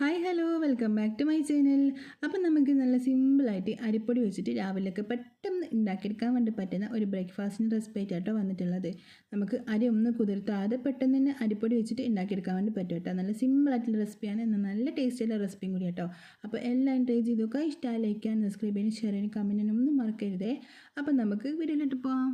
Hi hello welcome back to my channel അപ്പം നമുക്ക് നല്ല സിമ്പിളായിട്ട് അരിപ്പൊടി വെച്ചിട്ട് രാവിലെയൊക്കെ പെട്ടെന്ന് ഉണ്ടാക്കിയെടുക്കാൻ വേണ്ടി പറ്റുന്ന ഒരു ബ്രേക്ക്ഫാസ്റ്റിന് റെസിപ്പി ആയിട്ടോ വന്നിട്ടുള്ളത്. നമുക്ക് അരി ഒന്ന് കുതിർത്താതെ പെട്ടെന്ന് തന്നെ അരിപ്പൊടി വെച്ചിട്ട് ഉണ്ടാക്കിയെടുക്കാൻ വേണ്ടി പറ്റും കേട്ടോ നല്ല സിമ്പിളായിട്ടുള്ള റെസിപ്പിയാണ് എന്നാൽ നല്ല ടേസ്റ്റിയുള്ള റെസിപ്പിയും കൂടി കേട്ടോ അപ്പോൾ എല്ലാം ട്രൈ ചെയ്തൊക്കെ ഇഷ്ടമായി ലൈക്കാൻ സബ്സ്ക്രൈബ് ചെയ്യാനും ഷെയർ ചെയ്യാനും കമന്റിനും ഒന്നും മറക്കരുതേ. അപ്പം നമുക്ക് വീഡിയോയിലിട്ട് പോവാം.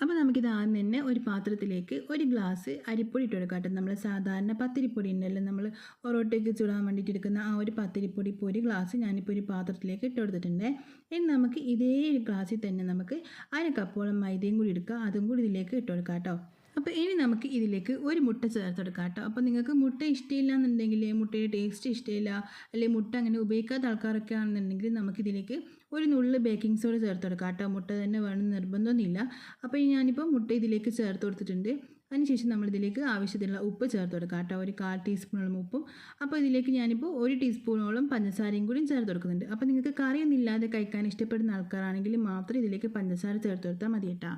അപ്പോൾ നമുക്കിത് ആദ്യം തന്നെ ഒരു പാത്രത്തിലേക്ക് ഒരു ഗ്ലാസ് അരിപ്പൊടി ഇട്ട് കേട്ടോ. നമ്മൾ സാധാരണ പത്തിരിപ്പൊടി ഉണ്ടല്ലോ. നമ്മൾ ഒറോട്ടയ്ക്ക് ചുടാൻ വേണ്ടിയിട്ട് എടുക്കുന്ന ആ ഒരു പത്തിരിപ്പൊടി ഇപ്പോൾ ഒരു ഗ്ലാസ് ഞാനിപ്പോൾ ഒരു പാത്രത്തിലേക്ക് ഇട്ട് കൊടുത്തിട്ടുണ്ട്. ഇനി നമുക്ക് ഇതേ ഒരു ഗ്ലാസ്സിൽ തന്നെ നമുക്ക് അര കപ്പോളം മൈദയും കൂടി എടുക്കുക അതും കൂടി ഇതിലേക്ക് ഇട്ട് കൊടുക്കാം കേട്ടോ. അപ്പോൾ ഇനി നമുക്ക് ഇതിലേക്ക് ഒരു മുട്ട ചേർത്തെടുക്കാം കേട്ടോ. അപ്പോൾ നിങ്ങൾക്ക് മുട്ട ഇഷ്ടമില്ല എന്നുണ്ടെങ്കിൽ മുട്ടയുടെ ടേസ്റ്റ് ഇഷ്ടമില്ല അല്ലെങ്കിൽ മുട്ട അങ്ങനെ ഉപയോഗിക്കാത്ത ആൾക്കാരൊക്കെ ആണെന്നുണ്ടെങ്കിൽ നമുക്കിതിലേക്ക് ഒരു നുള്ളിൽ ബേക്കിംഗ് സോഡ ചേർത്തെടുക്കാം കേട്ടോ. മുട്ട തന്നെ വേണം നിർബന്ധമൊന്നുമില്ല. അപ്പോൾ ഞാനിപ്പോൾ മുട്ട ഇതിലേക്ക് ചേർത്ത് കൊടുത്തിട്ടുണ്ട്. അതിനുശേഷം നമ്മളിതിലേക്ക് ആവശ്യത്തിനുള്ള ഉപ്പ് ചേർത്ത് കൊടുക്കാം കേട്ടോ. ഒരു കാൽ ടീസ്പൂണോളം ഉപ്പും. അപ്പോൾ ഇതിലേക്ക് ഞാനിപ്പോൾ ഒരു ടീസ്പൂണോളം പഞ്ചസാരയും കൂടി ചേർത്ത് കൊടുക്കുന്നുണ്ട്. അപ്പോൾ നിങ്ങൾക്ക് കറിയൊന്നും ഇല്ലാതെ കഴിക്കാൻ ഇഷ്ടപ്പെടുന്ന ആൾക്കാരാണെങ്കിൽ മാത്രം ഇതിലേക്ക് പഞ്ചസാര ചേർത്ത് കൊടുത്താൽ മതി കേട്ടോ.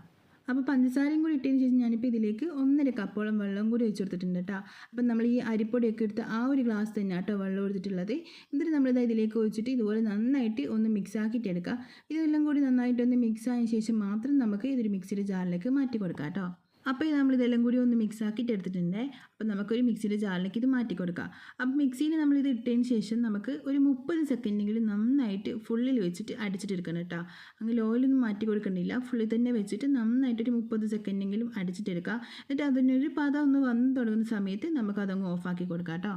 അപ്പോൾ പഞ്ചസാരയും കൂടി ഇട്ടതിന് ശേഷം ഞാനിപ്പോൾ ഇതിലേക്ക് ഒന്നര കപ്പോളം വെള്ളം കൂടി ഒഴിച്ചു കൊടുത്തിട്ടുണ്ട് കേട്ടോ അപ്പം നമ്മൾ ഈ അരിപ്പൊടിയൊക്കെ എടുത്ത് ആ ഒരു ഗ്ലാസ് തന്നെ കേട്ടോ വെള്ളം എടുത്തിട്ടുള്ളത് എന്നിട്ട് നമ്മളിത് ഇതിലേക്ക് ഒഴിച്ചിട്ട് ഇതുപോലെ നന്നായിട്ട് ഒന്ന് മിക്സ് ആക്കിയിട്ട് എടുക്കുക ഇതെല്ലാം കൂടി നന്നായിട്ട് ഒന്ന് മിക്സ് ആയതിനു ശേഷം മാത്രം നമുക്ക് ഇതൊരു മിക്സിയുടെ ജാറിലേക്ക് മാറ്റി കൊടുക്കാം കേട്ടോ അപ്പോൾ നമ്മൾ ഇതെല്ലാം കൂടി ഒന്ന് മിക്സ് ആക്കിയിട്ട് എടുത്തിട്ടുണ്ട്. അപ്പോൾ നമുക്കൊരു മിക്സിയുടെ ജാറിലേക്ക് ഇത് മാറ്റി കൊടുക്കാം. അപ്പോൾ മിക്സിയിൽ നമ്മൾ ഇത് ഇട്ടതിന് ശേഷം നമുക്ക് ഒരു മുപ്പത് സെക്കൻഡെങ്കിലും നന്നായിട്ട് ഫുള്ളിൽ വെച്ചിട്ട് അടിച്ചിട്ട് എടുക്കണം കേട്ടോ അങ്ങനെ ലോയിലൊന്നും മാറ്റി കൊടുക്കണ്ടില്ല ഫുള്ളിൽ തന്നെ വെച്ചിട്ട് നന്നായിട്ട് ഒരു മുപ്പത് സെക്കൻഡെങ്കിലും അടിച്ചിട്ടെടുക്കുക എന്നിട്ട് അതിനൊരു പദം ഒന്ന് വന്ന് തുടങ്ങുന്ന സമയത്ത് നമുക്ക് അതങ്ങ് ഓഫാക്കി കൊടുക്കാം കേട്ടോ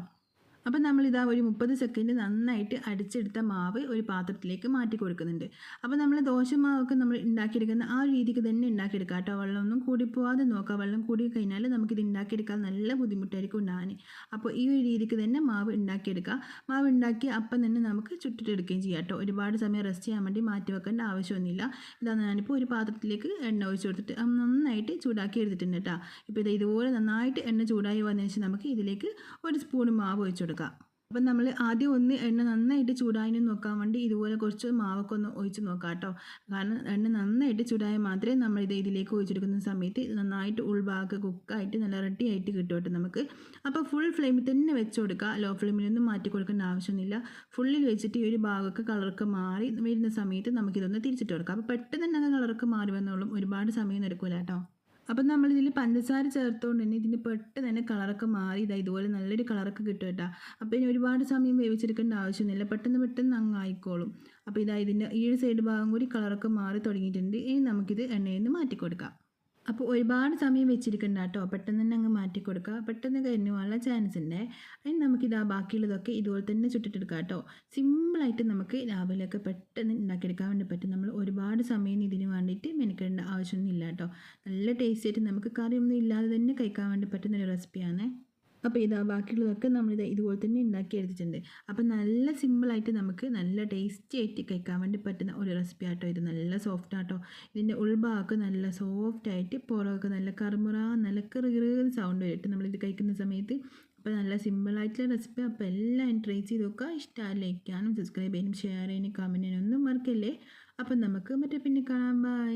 അപ്പം ഇതാ ഒരു മുപ്പത് സെക്കൻഡ് നന്നായിട്ട് അടിച്ചെടുത്ത മാവ് ഒരു പാത്രത്തിലേക്ക് മാറ്റി കൊടുക്കുന്നുണ്ട്. അപ്പോൾ നമ്മൾ ദോശമാവൊക്കെ നമ്മൾ ഉണ്ടാക്കിയെടുക്കുന്ന ആ രീതിക്ക് തന്നെ ഉണ്ടാക്കിയെടുക്കുക കേട്ടോ. വെള്ളമൊന്നും കൂടി പോവാതെ നോക്കുക വെള്ളം കൂടി കഴിഞ്ഞാൽ നമുക്കിത് ഉണ്ടാക്കിയെടുക്കാൻ നല്ല ബുദ്ധിമുട്ടായിരിക്കും ഉണ്ടാകാൻ അപ്പോൾ ഈ ഒരു രീതിക്ക് തന്നെ മാവ് ഉണ്ടാക്കിയെടുക്കുക മാവ് ഉണ്ടാക്കി അപ്പം തന്നെ നമുക്ക് ചുട്ടിട്ടെടുക്കുകയും ചെയ്യാം കേട്ടോ. ഒരുപാട് സമയം റെസ്റ്റ് ചെയ്യാൻ വേണ്ടി മാറ്റി വെക്കേണ്ട ആവശ്യമൊന്നുമില്ല. ഇതാണ് ഞാനിപ്പോൾ ഒരു പാത്രത്തിലേക്ക് എണ്ണ ഒഴിച്ചു കൊടുത്തിട്ട് നന്നായിട്ട് ചൂടാക്കി എടുത്തിട്ടുണ്ട് കേട്ടോ. ഇപ്പോൾ ഇത് ഇതുപോലെ നന്നായിട്ട് എണ്ണ ചൂടായി വന്നതിന് ശേഷം നമുക്ക് ഇതിലേക്ക് ഒരു സ്പൂൺ മാവ് ഒഴിച്ചു കൊടുക്കാം അപ്പം നമ്മൾ ആദ്യം ഒന്ന് എണ്ണ നന്നായിട്ട് ചൂടായി നോക്കാൻ വേണ്ടി ഇതുപോലെ കുറച്ച് മാവൊക്കെ ഒന്ന് ഒഴിച്ച് നോക്കാം കേട്ടോ. കാരണം എണ്ണ നന്നായിട്ട് ചൂടായ മാത്രമേ നമ്മൾ ഇത് ഇതിലേക്ക് ഒഴിച്ചെടുക്കുന്ന സമയത്ത് നന്നായിട്ട് ഉൾഭാഗം കുക്കായിട്ട് നല്ല റെഡി ആയിട്ട് കിട്ടും കേട്ടോ നമുക്ക്. അപ്പോൾ ഫുൾ ഫ്ലെയിമിൽ തന്നെ വെച്ച് കൊടുക്കുക. ലോ ഫ്ലെയിമിലൊന്നും മാറ്റി കൊടുക്കേണ്ട ആവശ്യമൊന്നുമില്ല. ഫുള്ളിൽ വെച്ചിട്ട് ഈ ഒരു ഭാഗമൊക്കെ കളറൊക്കെ മാറി വരുന്ന സമയത്ത് നമുക്കിതൊന്ന് തിരിച്ചിട്ട് കൊടുക്കാം. അപ്പോൾ പെട്ടെന്ന് തന്നെ കളറൊക്കെ മാറി വന്നോളും. ഒരുപാട് സമയം എടുക്കില്ല കേട്ടോ. അപ്പം നമ്മളിതിൽ പഞ്ചസാര ചേർത്തുകൊണ്ട് തന്നെ ഇതിന് പെട്ടെന്ന് തന്നെ കളറൊക്കെ മാറി ഇതാ ഇതുപോലെ നല്ലൊരു കളറൊക്കെ കിട്ടും കേട്ടോ. അപ്പോൾ ഇനി ഒരുപാട് സമയം വേവിച്ചെടുക്കേണ്ട ആവശ്യമൊന്നുമില്ല പെട്ടെന്ന് പെട്ടെന്ന് അങ്ങ് ആയിക്കോളും. അപ്പോൾ ഇതാ ഇതിന്റെ ഈ സൈഡ് ഭാഗം കൂടി കളറൊക്കെ മാറി തുടങ്ങിയിട്ടുണ്ട്. ഇനി നമുക്കിത് എണ്ണയിൽ നിന്ന് മാറ്റി കൊടുക്കാം അപ്പോൾ ഒരുപാട് സമയം വെച്ചിരിക്കണ്ട കേട്ടോ. പെട്ടെന്ന് തന്നെ അങ്ങ് മാറ്റി കൊടുക്കുക. പെട്ടെന്ന് കരിഞ്ഞു നല്ല ചാൻസ് ഉണ്ട് അതിന് നമുക്കിതാ ബാക്കിയുള്ളതൊക്കെ ഇതുപോലെ തന്നെ ചുട്ടിട്ടെടുക്കുക കേട്ടോ. സിമ്പിളായിട്ട് നമുക്ക് രാവിലെയൊക്കെ പെട്ടെന്ന് ഉണ്ടാക്കിയെടുക്കാൻ വേണ്ടി പറ്റും. നമ്മൾ ഒരുപാട് സമയം ഇതിന് വേണ്ടിയിട്ട് മെനക്കെടേണ്ട ആവശ്യമൊന്നുമില്ല കേട്ടോ. നല്ല ടേസ്റ്റ് ആയിട്ട് നമുക്ക് കറിയൊന്നും ഇല്ലാതെ തന്നെ കഴിക്കാൻ വേണ്ടി പറ്റുന്ന ഒരു റെസിപ്പിയാണ് അപ്പോൾ ഇതാ ബാക്കിയുള്ളതൊക്കെ നമ്മളിത് ഇതുപോലെ തന്നെ ഉണ്ടാക്കി എടുത്തിട്ടുണ്ട്. അപ്പോൾ നല്ല സിമ്പിളായിട്ട് നമുക്ക് നല്ല ടേസ്റ്റി ആയിട്ട് കഴിക്കാൻ വേണ്ടി പറ്റുന്ന ഒരു റെസിപ്പി ആട്ടോ ഇത്. നല്ല സോഫ്റ്റ് ആട്ടോ. ഇതിന്റെ ഉൾഭാഗമൊക്കെ നല്ല സോഫ്റ്റ് ആയിട്ട് പുറമൊക്കെ നല്ല കറുമുറ നല്ല കറുകറുന്ന സൗണ്ട് വരും ഇത് കഴിക്കുന്ന സമയത്ത്. അപ്പോൾ നല്ല സിമ്പിളായിട്ടുള്ള റെസിപ്പി അപ്പോൾ എല്ലാം ട്രൈ ചെയ്ത് നോക്കുക. ഇഷ്ടമായി ലൈക്കാനും സബ്സ്ക്രൈബ് ചെയ്യാനും ഷെയർ ചെയ്യാനും കമന്റ് ചെയ്യാനും ഒന്നും മറക്കല്ലേ? അപ്പം നമുക്ക് മറ്റേ പിന്നെ കാണാം. ബൈ